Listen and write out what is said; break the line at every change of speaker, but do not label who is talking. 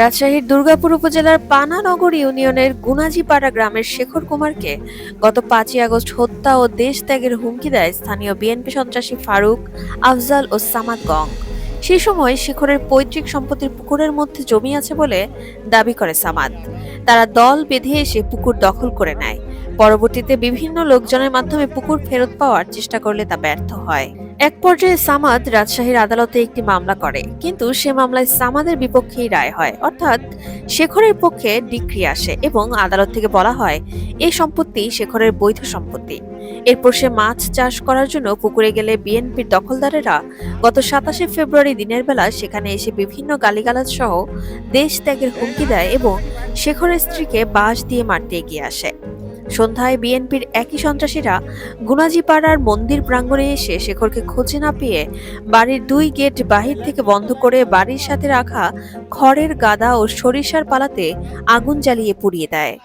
রাজশাহীর দুর্গাপুর উপজেলার পানানগর ইউনিয়নের গুনাজিপাড়া গ্রামের শেখর কুমারকে গত পাঁচই আগস্ট হত্যা ও দেশ ত্যাগের হুমকি দেয় স্থানীয় বিএনপি সন্ত্রাসী ফারুক, আফজাল ও সামাদ গং। সেই সময় শেখরের পৈতৃক সম্পত্তির পুকুরের মধ্যে জমি আছে বলে দাবি করে সামাদ। তারা দল বেঁধে এসে পুকুর দখল করে নেয়। পরবর্তীতে বিভিন্ন লোকজনের মাধ্যমে পুকুর ফেরত পাওয়ার চেষ্টা করলে তা ব্যর্থ হয়। এক পর্যায়ে সামাদ রাজশাহীর আদালতে একটি মামলা করে, কিন্তু সে মামলায় সামাদের বিপক্ষেই রায় হয়। অর্থাৎ, শেখরের পক্ষে ডিক্রি আসে এবং আদালত থেকে বলা হয় এই সম্পত্তি শেখরের বৈধ সম্পত্তি। এরপর সে মাছ চাষ করার জন্য পুকুরে গেলে বিএনপির দখলদারেরা গত সাতাশে ফেব্রুয়ারি দিনের বেলা সেখানে এসে বিভিন্ন গালিগালাজ সহ দেশ ত্যাগের হুমকি দেয় এবং শেখরের স্ত্রীকে বাঁশ দিয়ে মারতে এগিয়ে আসে। সন্ধ্যায় বিএনপির একই সন্ত্রাসীরা গুনাজিপাড়ার মন্দির প্রাঙ্গণে এসে শেখরকে খুঁজে না পেয়ে বাড়ির দুই গেট বাহির থেকে বন্ধ করে বাড়ির সাথে রাখা খড়ের গাদা ও সরিষার পালাতে আগুন জ্বালিয়ে পুড়িয়ে দেয়।